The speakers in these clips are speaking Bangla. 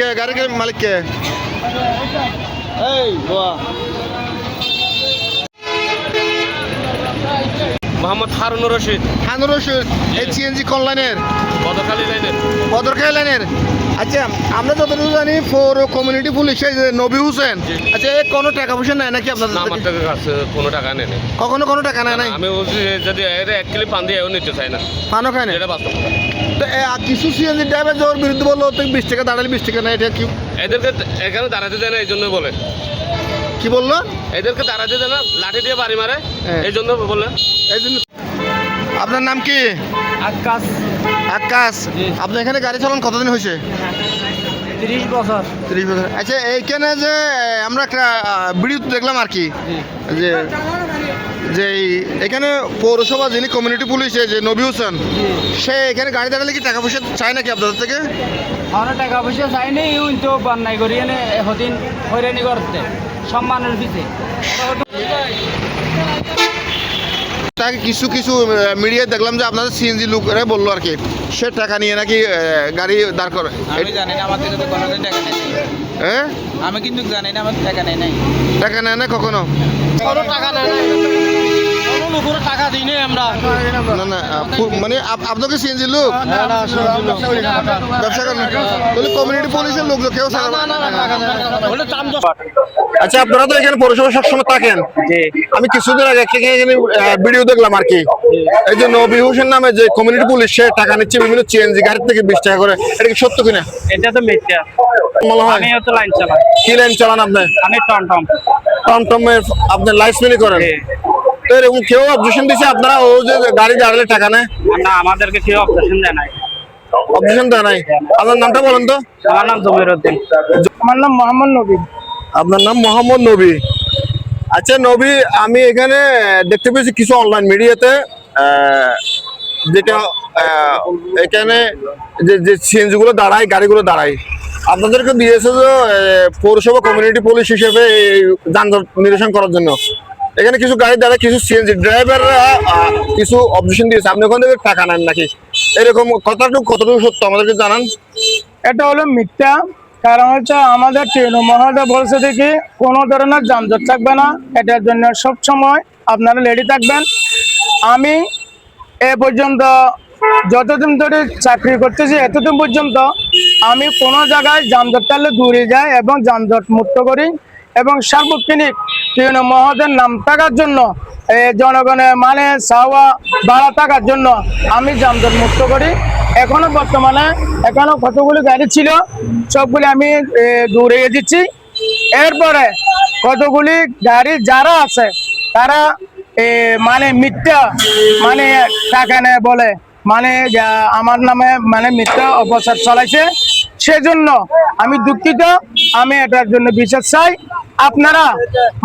কে গাড়ির মালিক কে এই বাহ মোহাম্মদ হারুনুর রশিদ। হারুনুর রশিদ এই সিএনজি কোন লাইনের? বদরখালী লাইনের। বদরখালী লাইনের। আচ্ছা আমরা যতটুকু জানি ফোর কমিউনিটি পুলিশ এই যে নবী হোসেন। আচ্ছা এ কোনো টাকা পয়সা নেয় নাকি আপনাদের না আমার টাকা কাছে কোনো টাকা নেই। নি। কখনো কোনো টাকা নেয় নাই? আমি বলছি যে যদি এর এক কিলো পান দিয়ে নিতে চাই না। পানো খায় না? এটা বাস্তব। তো এ, আর কিছু সিএনজি ড্রাইভার যাওয়ার বিরুদ্ধে বলল তুই বিশ টাকা দাঁড়ালে বিশ টাকা নেয় এটা কি? এদেরকে এখানে দাঁড়াতে দেয় না এই জন্য বলে। কি বলল? এদেরকে দাঁড়াতে দেয় না লাঠি দিয়ে বাড়ি মারে হ্যাঁ। এই জন্য বলে। এই জন্য আপনার নাম কি? আকাশ। আকাশ। আপনি এখানে গাড়ি চালান কতদিন হয়েছে? তিরিশ বছর। তিরিশ বছর। আচ্ছা এইখানে যে আমরা একটা ভিডিও দেখলাম আর কি। যে যে এই- এখানে পৌরসভা যিনি কমিউনিটি পুলিশ যে নবী হোসেন সে এখানে গাড়ি দাঁড়ালে কি টাকা পয়সা চায় নাকি আপনাদের থেকে? আমরা টাকা পয়সা চাইনি ইউন তো বান্নাই করি এনে হদিন হয়রানি করতে সম্মানের পিছে তাকে কিছু কিছু মিডিয়ায় দেখলাম যে আপনাদের সিএনজি রে বলল আর কি সে টাকা নিয়ে নাকি গাড়ি দাঁড় করে আমি জানি না আমার তো কোনোদিন টাকা নেই। হ্যাঁ আমি কিন্তু জানি না আমার টাকা নেই নাই। টাকা নেয় না কখনো? কোনো টাকা নেই। কোনো লোকের টাকা দিই নাই আমরা। না না মানে আপনাকে সিএনজি লোক? ব্যবসা করেন? তাহলে কমিউনিটি পুলিশের লোক কেউ ছাড়া- হলে দাম আচ্ছা আপনারা তো এখানে পৌরসভা সবসময় থাকেন। আমি কিছুদিন আগে এখানে ভিডিও দেখলাম আর কি। এই যে নবী হোসেন নামে যে কমিউনিটি পুলিশ সে টাকা নিচ্ছে বিভিন্ন সিএনজি গাড়ি থেকে বিশ টাকা করে। এটা কি সত্য কিনা? এটা তো মিথ্যা। মনে হয়। আমি হচ্ছে লাইন চালাই। কি লাইন চালান আপনি? আমি টমটম টমটমের আপনি লাইসমেন্ট করেন। তো এরকম কেউ অবজেকশন দিছে আপনারা ও যে গাড়ি দাঁড়ালে টাকা নেয়? না আমাদেরকে কেউ অপারেশন দেয় নাই। অবজেকশন দেয় নাই? আপনার নামটা বলেন তো। আমার নাম জমির উদ্দিন। আমার নাম মোহাম্মদ নবীন আপনার নাম মোহাম্মদ নবী। আচ্ছা নবী আমি এখানে দেখতে পেয়েছি কিছু অনলাইন মিডিয়াতে যেটা এখানে যে যে সিএনজি গুলো দাঁড়ায় গাড়িগুলো দাঁড়ায়। আপনাদেরকে দিয়েছে যে আহ, পৌরসভা কমিউনিটি পুলিশ হিসেবে এই যানজট নিরসন করার জন্য এখানে কিছু গাড়ি দাঁড়ায়, কিছু সিএনজি ড্রাইভাররা কিছু অবজেকশন দিয়েছে। আপনি ওখান থেকে টাকা নেন নাকি? এরকম কতটুকু কতটুকু সত্য? আমাদেরকে জানান। এটা হলো মিথ্যা। কারণ হচ্ছে আমাদের ট্রেন মহোদয় বলছে দেখি কোনো ধরনের যানজট থাকবে না। এটার জন্য সব সময় আপনারা রেডি থাকবেন। আমি এ পর্যন্ত যতদিন ধরে চাকরি করতেছি, এতদিন পর্যন্ত আমি কোনো জায়গায় যানজট থাকলে দূরে যাই এবং যানজট মুক্ত করি। এবং সার্বক্ষণিক ট্রেন মহোদয়ের নাম থাকার জন্য জনগণের মানে চাওয়া ভাড়া থাকার জন্য আমি যানজট মুক্ত করি। এখনও বর্তমানে এখনও কতগুলি গাড়ি ছিল, সবগুলি আমি দূরে দিচ্ছি এরপরে কতগুলি গাড়ি যারা আছে, তারা মানে মিথ্যা মানে টাকা নেয় বলে মানে আমার নামে মানে মিথ্যা অপচার চালাইছে। সেজন্য আমি দুঃখিত, আমি এটার জন্য বিচার চাই। আপনারা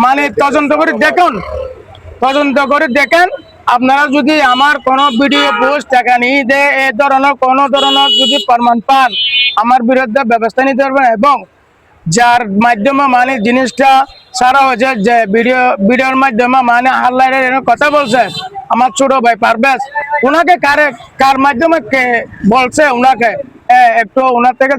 মানে তদন্ত করে দেখুন, তদন্ত করে দেখেন। আপনারা যদি আমার কোনো ভিডিও পোস্ট টাকা নিয়ে দেয় এ ধরনের, কোনো ধরনের যদি প্রমাণ পান, আমার বিরুদ্ধে ব্যবস্থা নিতে পারবেন এবং যার মাধ্যমে মানে জিনিসটা সারা হয়েছে, যে ভিডিও, ভিডিওর মাধ্যমে মানে হাল্লাইনের কথা বলছে, আমার ছোট ভাই পারভেজ, ওনাকে কারে, কার মাধ্যমে বলছে, ওনাকে একটু ওনার থেকে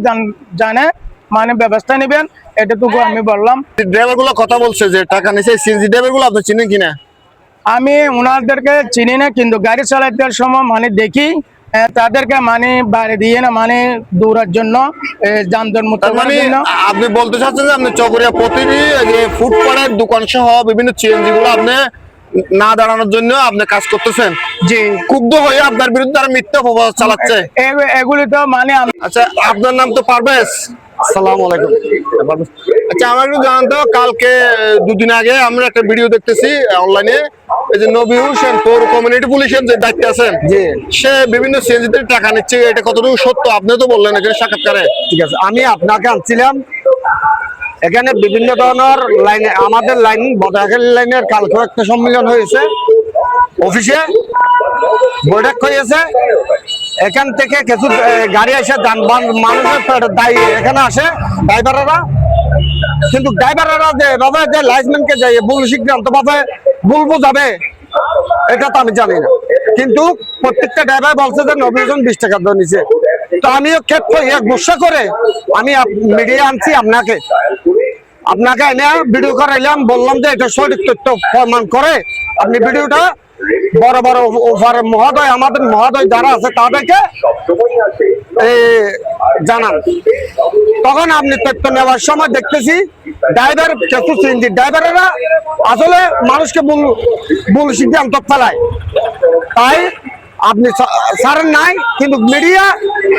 জানে মানে ব্যবস্থা নেবেন এটুকু আমি বললাম। ড্রাইভারগুলো কথা বলছে যে টাকা নিছে সিএনজি ড্রাইভারগুলো আপনি চিনেন কিনা? আমি ওনাদেরকে চিনি না কিন্তু গাড়ি চালাতে সময় মানে দেখি তাদেরকে মানে বাড়ি দিয়ে না মানে দৌড়ার জন্য যানজট মানে আপনি বলতে চাচ্ছেন যে আপনি চকরিয়া প্রতিটি যে ফুটপাতের দোকান সহ বিভিন্ন সিএনজি গুলো আপনি না দাঁড়ানোর জন্য আপনি কাজ করতেছেন। জি। ক্ষুব্ধ হয়ে আপনার বিরুদ্ধে তারা মিথ্যা অপবাদ চালাচ্ছে। এগুলি তো মানে আচ্ছা আপনার নাম তো পারভেজ। আলাইকুম। আচ্ছা আমার একটু কালকে দুদিন আগে আমরা একটা ভিডিও দেখতেছি অনলাইনে। এই যে নবী হোসেন পৌর কমিউনিটি পুলিশের যে দায়িত্বে আছেন সে বিভিন্ন সিএনজিতে টাকা নিচ্ছে এটা কতটুকু সত্য? আপনি তো বললেন এখানে সাক্ষাৎকারে। ঠিক আছে আমি আপনাকে আনছিলাম এখানে বিভিন্ন ধরনের লাইনে আমাদের লাইন বদাখালী লাইনের কালকে একটা সম্মেলন হয়েছে। অফিসে বৈঠক হয়েছে। এখান থেকে কিছু গাড়ি এসে যানবাহন মানুষের দায়ী এখানে আসে, ড্রাইভাররা। কিন্তু ড্রাইভাররা যে এভাবে যে লাইসম্যানকে যে ভুল সিদ্ধান্ত ভাবে ভুল বোঝাবে, এটা তো আমি জানি না। কিন্তু প্রত্যেকটা ড্রাইভার বলছে যে নবী হোসেন বিশ টাকা নিছে। তো আমিও ক্ষেত্র গুসা করে আমি মিডিয়া আনছি আপনাকে। আপনাকে এনে ভিডিও করাইলাম, বললাম যে এটা সঠিক তথ্য প্রমাণ করে আপনি ভিডিওটা বড় বড় ওভারের মহোদয়, আমাদের মহোদয় যারা আছে তাদেরকে জানান। তখন আপনি তথ্য নেওয়ার সময় দেখতেছি ড্রাইভার কিছু সিএনজি ড্রাইভারেরা আসলে মানুষকে ভুল ভুল সিদ্ধান্ত ফেলায়। তাই আপনি ছাড়েন নাই, কিন্তু মিডিয়া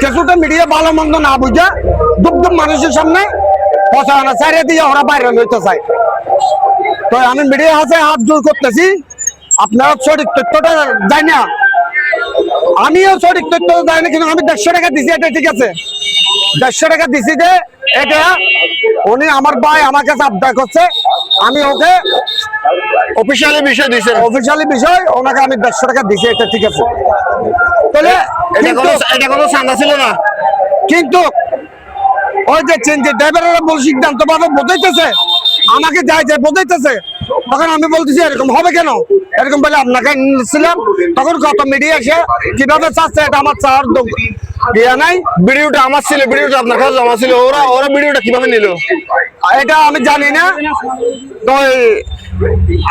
কিছুটা মিডিয়া ভালো মন্দ না বুঝা দুপ দুপ মানুষের সামনে পচানা ছাড়িয়ে দিয়ে ওরা বাইরে লইতে চায়। তো আমি মিডিয়া হাতে হাত জোর করতেছি। আপনারা সঠিক তথ্যটা যাই না। আমিও সঠিক তথ্য যাই না কিন্তু আমি দেড়শো টাকা দিছি এটা ঠিক আছে। দেড়শো টাকা দিছি যে এটা উনি আমার ভাই আমার কাছে আবদার করছে। আমি ওকে অফিসিয়ালি বিষয় দিয়েছেন। অফিসিয়ালি বিষয় ওনাকে আমি দেড়শো টাকা দিছি এটা ঠিক আছে। তাহলে এটা কোনো এটা কোনো চান্দা ছিল না। কিন্তু ওই যে চেঞ্জের ড্রাইভারেরা বল সিদ্ধান্ত ভাবে বোঝাইতেছে আমাকে যাই যায় বোঝাইতেছে তখন আমি বলতেছি এরকম হবে কেন? এরকম বলে আপনাকে নিয়েছিলাম। তখন কত মিডিয়া এসে কীভাবে চাচ্ছে এটা আমার চাওয়ার ইয়া নাই। ভিডিওটা আমার ছিল ভিডিওটা আপনার কাছে জমা ছিল। ওরা ওরা ভিডিওটা কীভাবে নিল? এটা আমি জানি না। তো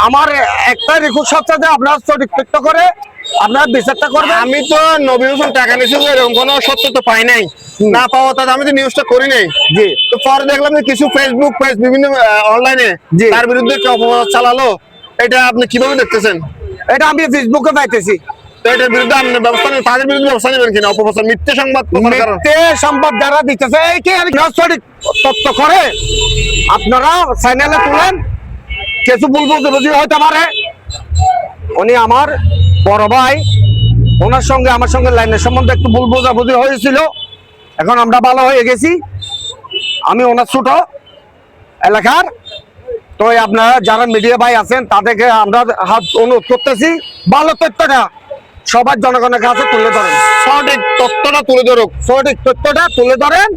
আমার একটা রিকোয়েস্ট হচ্ছে যে আপনারা সঠিক করে আপনারা বিচারটা করবেন? আমি তো নবী হোসেন টাকা নিয়েছিল এরকম কোনো সত্য তো পাই নাই। না পাওয়া তাতে আমি তো নিউজটা করি নাই। জি। তো পরে দেখলাম যে কিছু ফেসবুক পেজ বিভিন্ন অনলাইনে। তার বিরুদ্ধে একটা অপপ্রচার চালালো। এটা আপনি কীভাবে দেখতেছেন? এটা আমি ফেসবুকে পাইতেছি। তো এটার বিরুদ্ধে আপনি ব্যবস্থা নেবেন তাদের বিরুদ্ধে ব্যবস্থা নেবেন কিনা? অপপ্রচার মিথ্যে সংবাদ মিথ্যে সংবাদ যারা দিতেছে এই কি? আর সঠিক তথ্য করে। আপনারা চ্যানেলে তুলেন। কিছু ভুল বুঝি হইতে পারে। উনি আমার বড় ভাই, ওনার সঙ্গে, আমার সঙ্গে লাইনের সম্বন্ধে একটু ভুল বোঝাবুঝি হয়েছিল। এখন আমরা ভালো হয়ে গেছি। আমি ওনার ছোট এলাকার। তো আপনারা যারা মিডিয়া ভাই আছেন, তাদেরকে আমরা হাত অনুরোধ করতেছি, ভালো তথ্যটা সবার জনগণের কাছে তুলে ধরেন। সঠিক তথ্যটা তুলে ধরুক। সঠিক তথ্যটা তুলে ধরেন।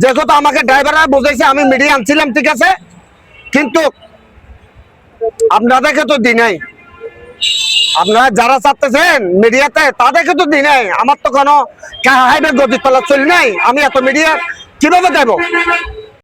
যেহেতু আমাকে ড্রাইভাররা বুঝাইছে, আমি মিডিয়া আনছিলাম, ঠিক আছে? কিন্তু আপনাদেরকে তো দিই নাই আপনারা যারা ছাড়তেছেন মিডিয়াতে তাদেরকে তো দিই নাই। আমার তো কোনো হাইবে গতি তলা চলি নাই। আমি এত মিডিয়া কীভাবে দেবো?